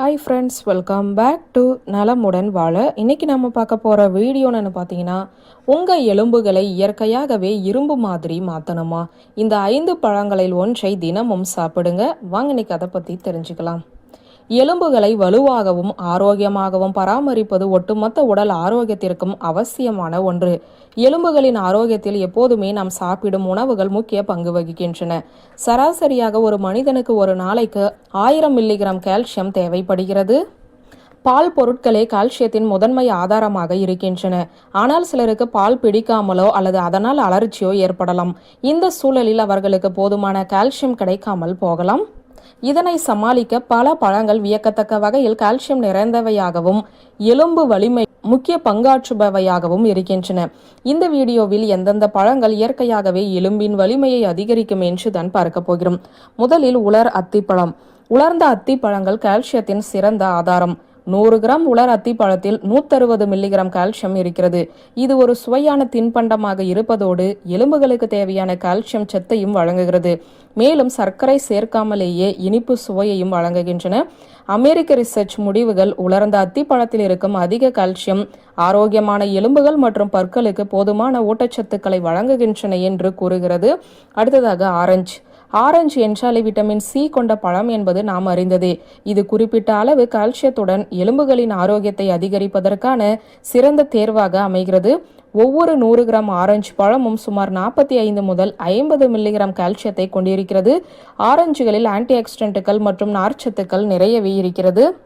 Hi friends welcome back to நலமுடன் வாழ. இன்னைக்கு நம்ம பார்க்க போகிற வீடியோன்னு பார்த்தீங்கன்னா உங்கள் எலும்புகளை இயற்கையாகவே இரும்பு மாதிரி மாற்றணுமா இந்த ஐந்து பழங்களில் ஒன்றை தினமும் சாப்பிடுங்க. வாங்க இன்னைக்கு அதை பற்றி தெரிஞ்சுக்கலாம். எலும்புகளை வலுவாகவும் ஆரோக்கியமாகவும் பராமரிப்பது ஒட்டுமொத்த உடல் ஆரோக்கியத்திற்கும் அவசியமான ஒன்று. எலும்புகளின் ஆரோக்கியத்தில் எப்போதுமே நாம் சாப்பிடும் உணவுகள் முக்கிய பங்கு வகிக்கின்றன. சராசரியாக ஒரு மனிதனுக்கு ஒரு நாளைக்கு ஆயிரம் மில்லிகிராம் கால்சியம் தேவைப்படுகிறது. பால் பொருட்களே கால்சியத்தின் முதன்மை ஆதாரமாக இருக்கின்றன. ஆனால் சிலருக்கு பால் பிடிக்காமலோ அல்லது அதனால் அலர்ச்சியோ ஏற்படலாம். இந்த சூழலில் அவர்களுக்கு போதுமான கால்சியம் கிடைக்காமல் போகலாம். இதனை சமாளிக்க பல பழங்கள் வியக்கத்தக்க வகையில் கால்சியம் நிறைந்தவையாகவும் எலும்பு வலிமை முக்கிய பங்காற்றுபவையாகவும் இருக்கின்றன. இந்த வீடியோவில் எந்தெந்த பழங்கள் இயற்கையாகவே எலும்பின் வலிமையை அதிகரிக்கும் என்று தான் பார்க்க போகிறோம். முதலில் உலர் அத்திப்பழம். உலர்ந்த அத்திப்பழங்கள் கால்சியத்தின் சிறந்த ஆதாரம். நூறு கிராம் உலர் அத்திப்பழத்தில் நூத்தறுபது மில்லிகிராம் கால்சியம் இருக்கிறது. இது ஒரு சுவையான தின்பண்டமாக இருப்பதோடு எலும்புகளுக்கு தேவையான கால்சியம் சத்தையும் வழங்குகிறது. மேலும் சர்க்கரை சேர்க்காமலேயே இனிப்பு சுவையையும் வழங்குகின்றன. அமெரிக்க ரிசர்ச் முடிவுகள் உலர்ந்த அத்திப்பழத்தில் இருக்கும் அதிக கால்சியம் ஆரோக்கியமான எலும்புகள் மற்றும் பற்களுக்கு போதுமான ஊட்டச்சத்துக்களை வழங்குகின்றன என்று கூறுகிறது. அடுத்ததாக ஆரஞ்சு. ஆரஞ்சு என்றாலே விட்டமின் சி கொண்ட பழம் என்பது நாம் அறிந்ததே. இது குறிப்பிட்ட அளவு கால்சியத்துடன் எலும்புகளின் ஆரோக்கியத்தை அதிகரிப்பதற்கான சிறந்த தேர்வாக அமைகிறது. ஒவ்வொரு நூறு கிராம் ஆரஞ்சு பழமும் சுமார் நாற்பத்தி ஐந்து முதல் ஐம்பது மில்லிகிராம் கால்சியத்தை கொண்டிருக்கிறது. ஆரஞ்சுகளில் ஆன்டி ஆக்சிடென்ட்டுகள் மற்றும் நார்ச்சத்துக்கள் நிறையவே இருக்கிறது.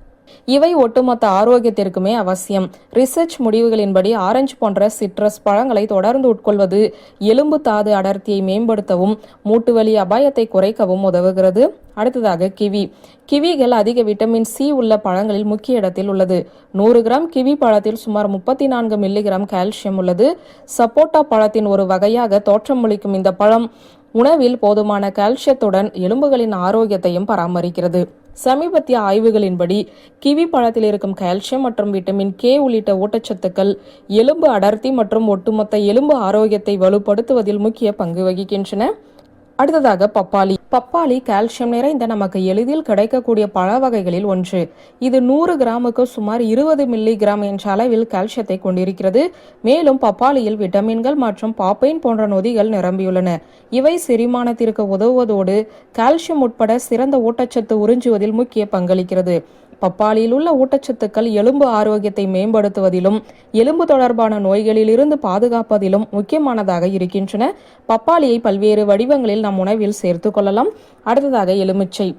இவை ஒட்டுமொத்த ஆரோக்கியத்திற்குமே அவசியம். ரிசர்ச் முடிவுகளின்படி ஆரஞ்சு போன்ற சிட்ரஸ் பழங்களை தொடர்ந்து உட்கொள்வது எலும்பு தாது அடர்த்தியை மேம்படுத்தவும் மூட்டுவலி அபாயத்தை குறைக்கவும் உதவுகிறது. அடுத்ததாக கிவி. கிவிகள் அதிக விட்டமின் சி உள்ள பழங்களில் முக்கிய இடத்தில் உள்ளது. நூறு கிராம் கிவி பழத்தில் சுமார் முப்பத்தி நான்கு மில்லிகிராம் கால்சியம் உள்ளது. சப்போட்டா பழத்தின் ஒரு வகையாக தோற்றமளிக்கும் இந்த பழம் உணவில் போதுமான கால்சியத்துடன் எலும்புகளின் ஆரோக்கியத்தையும் பராமரிக்கிறது. சமீபத்திய ஆய்வுகளின்படி கிவி பழத்தில் இருக்கும் கால்சியம் மற்றும் விட்டமின் கே உள்ளிட்ட ஊட்டச்சத்துக்கள் எலும்பு அடர்த்தி மற்றும் ஒட்டுமொத்த எலும்பு ஆரோக்கியத்தை வலுப்படுத்துவதில் முக்கிய பங்கு வகிக்கின்றன. அடுத்ததாக பப்பாளி. பப்பாளி கால்சியம் நிறைந்த நமக்கு எளிதில் கிடைக்கக்கூடிய பழ வகைகளில் ஒன்று. இது நூறு கிராமுக்கு சுமார் இருபது மில்லி கிராம் என்ற அளவில் கால்சியத்தை கொண்டிருக்கிறது. மேலும் பப்பாளியில் விட்டமின்கள் மற்றும் பாப்பைன் போன்ற நொதிகள் நிரம்பியுள்ளன. இவை செரிமானத்திற்கு உதவுவதோடு கால்சியம் உட்பட சிறந்த ஊட்டச்சத்து உறிஞ்சுவதில் முக்கிய பங்களிக்கிறது. பப்பாளியில் உள்ள ஊட்டச்சத்துக்கள் எலும்பு ஆரோக்கியத்தை மேம்படுத்துவதிலும் எலும்பு தொடர்பான நோய்களில் இருந்து பாதுகாப்பதிலும் முக்கியமானதாக இருக்கின்றன. பப்பாளியை பல்வேறு வடிவங்களில் நம் உணவில் சேர்த்து கொள்ளலாம். அடுத்ததாக எலுமிச்சை.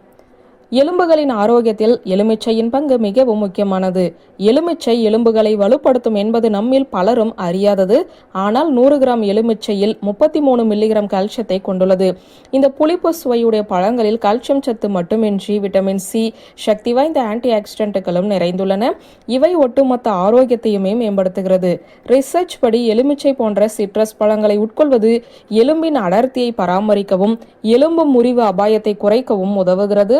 எலும்புகளின் ஆரோக்கியத்தில் எலுமிச்சையின் பங்கு மிகவும் முக்கியமானது. எலுமிச்சை எலும்புகளை வலுப்படுத்தும் என்பது நம்மில் பலரும் அறியாதது. ஆனால் நூறு கிராம் எலுமிச்சையில் முப்பத்தி மூணு மில்லிகிராம் கால்சியத்தை கொண்டுள்ளது. இந்த புளிப்பு சுவையுடைய பழங்களில் கால்சியம் சத்து மட்டுமின்றி விட்டமின் சி சக்தி வாய்ந்த ஆன்டி ஆக்சிடென்ட்டுகளும் நிறைந்துள்ளன. இவை ஒட்டுமொத்த ஆரோக்கியத்தையுமே மேம்படுத்துகிறது. ரிசர்ச் படி எலுமிச்சை போன்ற சிட்ரஸ் பழங்களை உட்கொள்வது எலும்பின் அடர்த்தியை பராமரிக்கவும் எலும்பு முறிவு அபாயத்தை குறைக்கவும் உதவுகிறது.